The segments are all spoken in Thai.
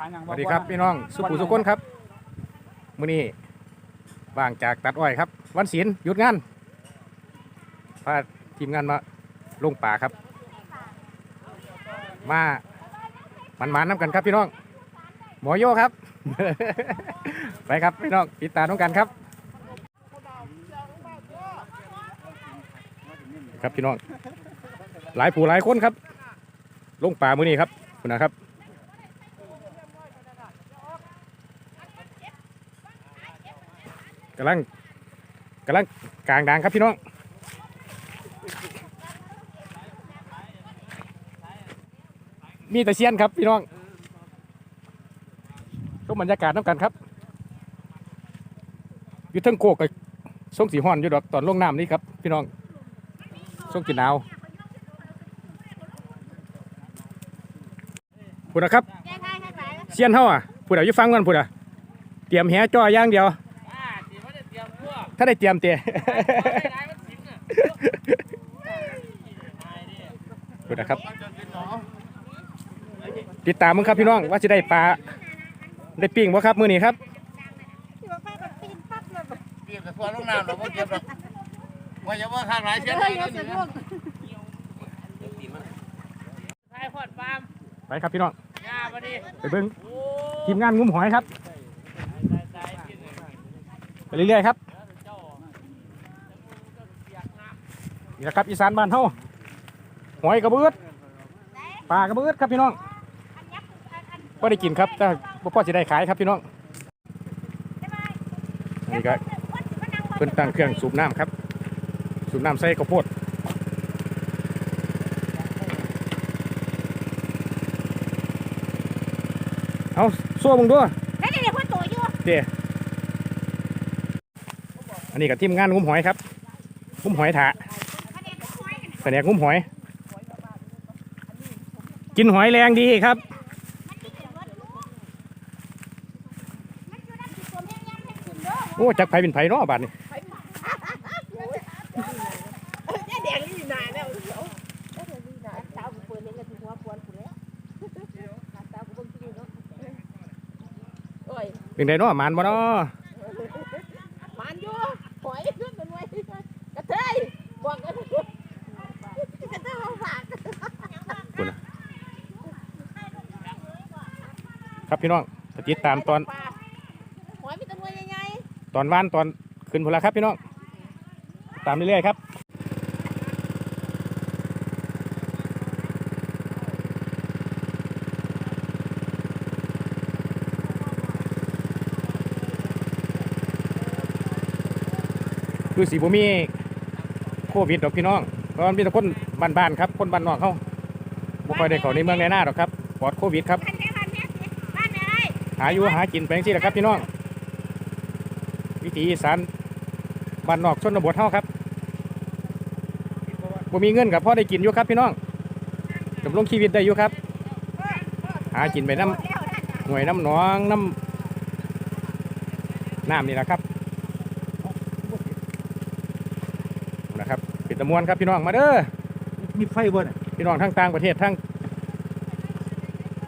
สวัสดีครับพี่น้องสุขุสุคนครับมื้อนี้ว่างจากตัดอ้อยครับ วันศีลหยุดงานพาทีมงานมาลงป่าครับ มามันมาน้ำกันครับพี่น้อง หมอโยครับ ไปครับพี่น้องติดตามน้องกันครับ ครับพี่น้อง หลายผู้หลายคนครับ ลงป่ามื้อนี้ครับคุณนะครับ กำลังกำลังกลางดังครับพี่น้องมีแต่เซียนครับพี่น้องก็บรรยากาศน้ำกันครับอยู่ทั้งโคกกับส่งสีห้อนอยู่ดอกตอนลงน้ำนี่ครับ พี่น้องส่งกินหนาวพูดนะครับเซียนเฮาอะพูดเอาอยู่ฟังกันพูดอะเตรียมแหจ่อย่างเดียว ถ้าได้เตรียมเตะดูนะครับ ติดตามมึงครับพี่น้องว่าจะได้ปลาได้ปิ้งบ่ครับมือนี้ครับเก็บกับตัวลูกน้ำเราไม่เก็บหรอกว่าจะว่าข้างไหนเช่นไรก็อยู่นะทายพอดฟาร์มไปครับพี่น้องยามาดิไปเบิ้งโอ้ทีมงานงุ้มหอยครับตายตายกินเลยไปเรื่อยๆครับ เจ้า นี่นะครับอีสานบ้านเฮาหอยกระเบือดปลากระเบือดครับพี่น้องก็ได้กินครับแต่บ่พอจะได้ขายครับพี่น้องนี่ก็เพิ่นตั้งเครื่องสูบน้ำครับ สูบน้ำใส่ข้าวโพดเอาโซ่มึงด้วยแล้วเดี๋ยวพ่อโตอยู่เจอันนี้กับทีมงานงุ้มหอยครับงุ้มหอยถา แผนกงุ้มหอย กินหอยแรงดีครับมันมีแต่ว่าลูกมันอยู่นั่นคือตัวแม่ย่ำให้คุณเด้อโอ้จักไผเป็นไผเนาะบาดนี้เนี่ยแดงนี่นานแล้วเดี๋ย พี่น้องติดตามตอนหอยมีตัวใหญ่ตอนว่านตอนขึ้นพุ่นละครับพี่น้อง ตามเรื่อยๆครับคือสีบ่มีโควิดดอกพี่น้องเพราะมันมีแต่คนบ้านๆครับ คนบ้านนอกเขาบ่ค่อยได้เข้าในเมืองในหน้าดอกครับปลอดโควิดครับ หาอยู่หากินไปจังซี่แหละครับพี่น้อง วิถีอีสานบ้านนอกชนบทเฮาครับบ่มีเงินกับพ่อได้กินอยู่ครับพี่น้องดำรงชีวิตได้อยู่ครับ หากินไปน้ำหน่วยน้ำหนองน้ำน้ำนี่แหละครับนะครับปิดตะมวนครับพี่น้องมาเด้อมีไฟบ่เนี่ยพี่น้องทั้งต่างประเทศทั้ง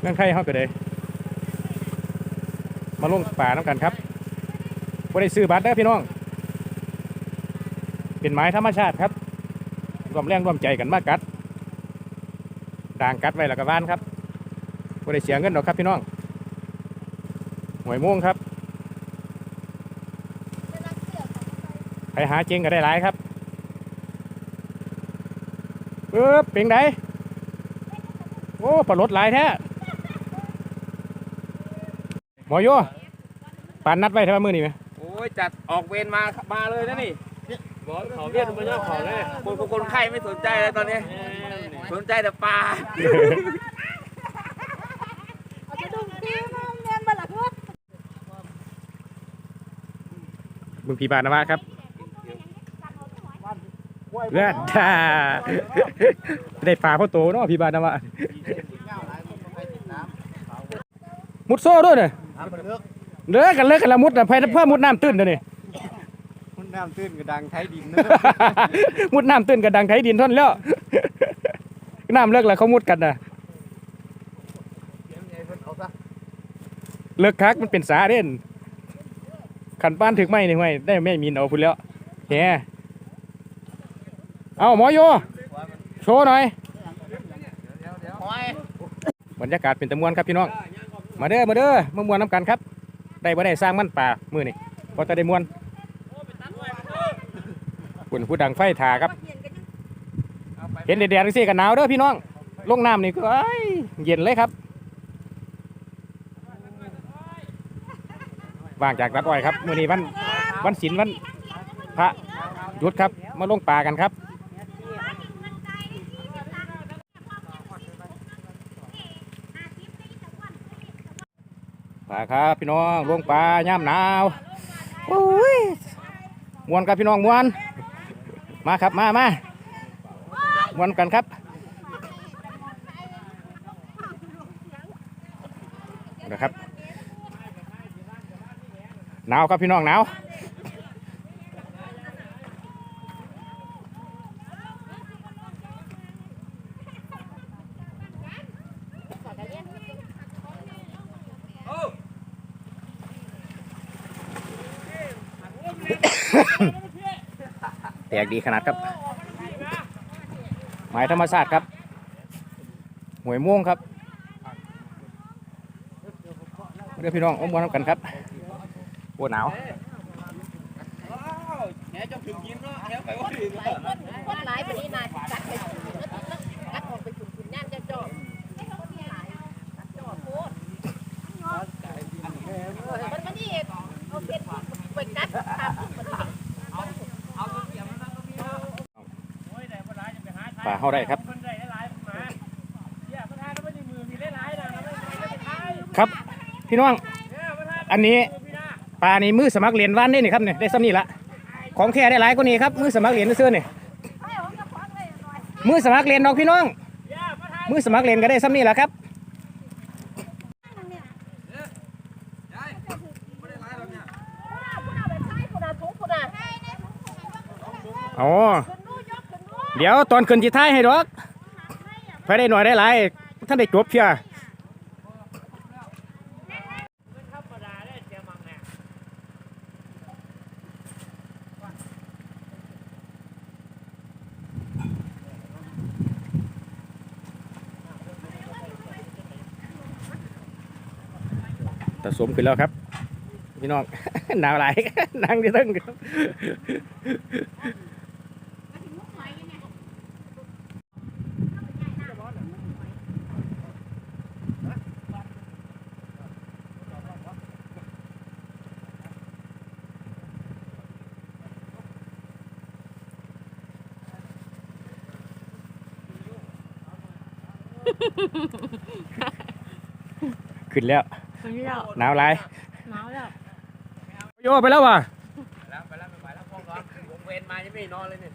เมืองไทยเฮาก็ได้ มาลงป่าน้ำกันครับบ่ได้ซื้อบัตรเด้อพี่น้อง เป็นไม้ธรรมชาติครับรวมแรงร่วมใจกันมากัดด่างกัดไว้แล้วก็ว่านครับบ่ได้เสียเงินหรอกครับพี่น้องหวยม่วงครับใครหาจริงก็ได้หลายครับเออเป็นไงโอ้ปลาลดหลายแท้ อโยปานนัดไว้ทำไมมือนี่ไหมโอ้ยจัดออกเวรมามาเลยนะนี่บอกเขาเรียกมาเยอะเขาเลยคนคนไข้ไม่สนใจเลยตอนนี้ สนใจแต่ปลาเอาจะดุงตีมองเงินมาหลักว่ามึงผีบานนะวะครับเลือดท่าได้ปลาพ่อโตเนาะผีบานนะวะมุดโซ่ด้วยเนี่ยน้ำมัน เลิกเลิกกันเลิกกันละมุดนะเพิ่มมุดน้ำตื้นเดี๋ยวนี้มันน้ำตื้นกระดังไทยดินนะมุดน้ำตื้นกระดังไถดินท่อนแล้วน้ำเลิกแล้วเขามุดกันนะเสียงใหญ่เพิ่นเอาซะเลิกคักมันเป็นสาเด่นขันป้านถึกไหมนี่ห้วยได้แม่มีนเอาพุ่นแล้วแหเอาหมอโยโชว์หน่อยโอ้ยบรรยากาศเป็นตะมวนครับพี่น้อง มาเด้อมาเด้อมามวนน้ำกันครับได้บ่ได้สร้างมันป่ามือนี่พอจะได้มวนคุณผู้ดังไฟถาครับ เห็นแดดๆสิกันหนาวเด้อพี่น้องลงน้ำนี่ก็เย็นเลยครับว่างจากรัดอ้อยครับมือนี้วันวันศีลวันพระยุดครับมาลงป่ากันครับ ป่าครับพี่น้องลงป่าย่ำหนาวโอ้ยมวนครับพี่น้องมวน มาครับมามามวนกันครับนะครับหนาวครับพี่น้องหนาว แตกดีขนาดครับ หมายธรรมชาติครับหวยม่วงครับเรียกพี่น้องอมวันกันครับปวดหนาวแหนจะถึงยิ้มเนาะแหนไปว่าดี หลายคนคนหลายปานนี้น่าสิกัดไปถึงแล้วกัดออกไปถึงคุณย่านเจ้าจ้อไอ้คนหลายกัดจ้อโพดมันมันนี่เอาเป็ดไปกัดตามพุ่งมัน ป่า เข้าได้ครับ ครับพี่น้อง อันนี้ปลานี่มือสมัครเรียนวันนี่นี่ครับเนี่ยได้ซ้ำนี่ละของแท้ได้หลายกว่านี้ครับมือสมัครเรียนเสื้อนี่มือสมัครเรียนดอกพี่น้องมือสมัครเรียนก็ได้ซ้ำนี่ละครับอ๋อ เดี๋ยวตอนขึ้นจีท้ายให้ดอกไปได้หน่อยได้หลายท่านได้จบเพียแต่สมขึ้นแล้วครับ พี่น้องหนาวหลายนั่งที่ตั้งครับ ขึ้นแล้วมันไม่แล้วหนาวหลายหนาวแล้วโยไปแล้วว่ะแล้วไปแล้วไปไปแล้วพ่อร้อนวงเวรมายังไม่นอนเลยเนี่ย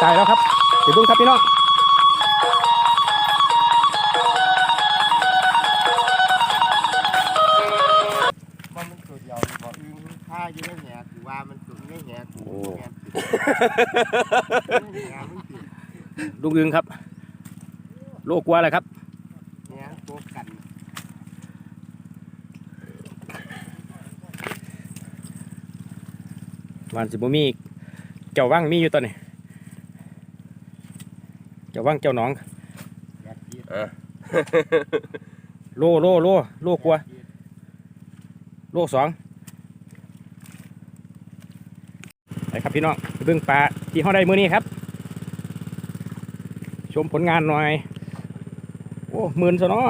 คนไงตายแล้วครับเดี๋ยวเบิ่งครับพี่น้องมันมันตัวเดียวบ่อึ้งค่าอยู่ในแหนกูว่ามันตัวในแหนกูแหนแหนมันติดลุงอึงครับ โลกกลัวอะไรครับแหนโกกันวันสิบมีเจ้าว่างมีอยู่ตอนนี้ เจ้าว่างเจ้าหนองอยากกินโลโลโลโลกลัว โลสองไปครับพี่น้องไปเบิ่งปลาที่เขาได้มื้อนี้ครับ ชมผลงานหน่อย โอ้หมื่นซะเนาะ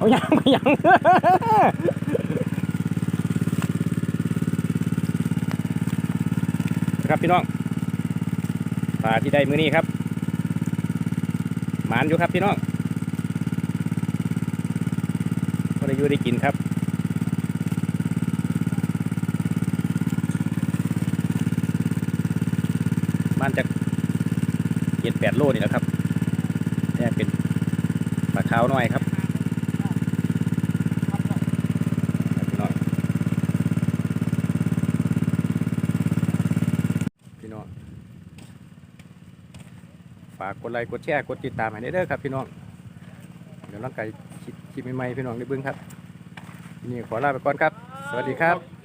เอายังไม่ยังครับพี่น้องปลาที่ได้มือนี้ครับหมานอยู่ครับพี่น้องก็ได้อยู่ได้กินครับมันจากเจ็ดแปดโลนี่แหละครับแต่เป็นปลาขาวน้อยครับพี่น้องพี่น้องฝา กดไลค์กดแชร์กดติดตามให้ได้เด้อครับพี่น้องเดี๋ยวร่างกายคลิปใหม่ๆพี่น้องได้เบิ้งครับนี่ขอลาไปก่อนครับ สวัสดีครับ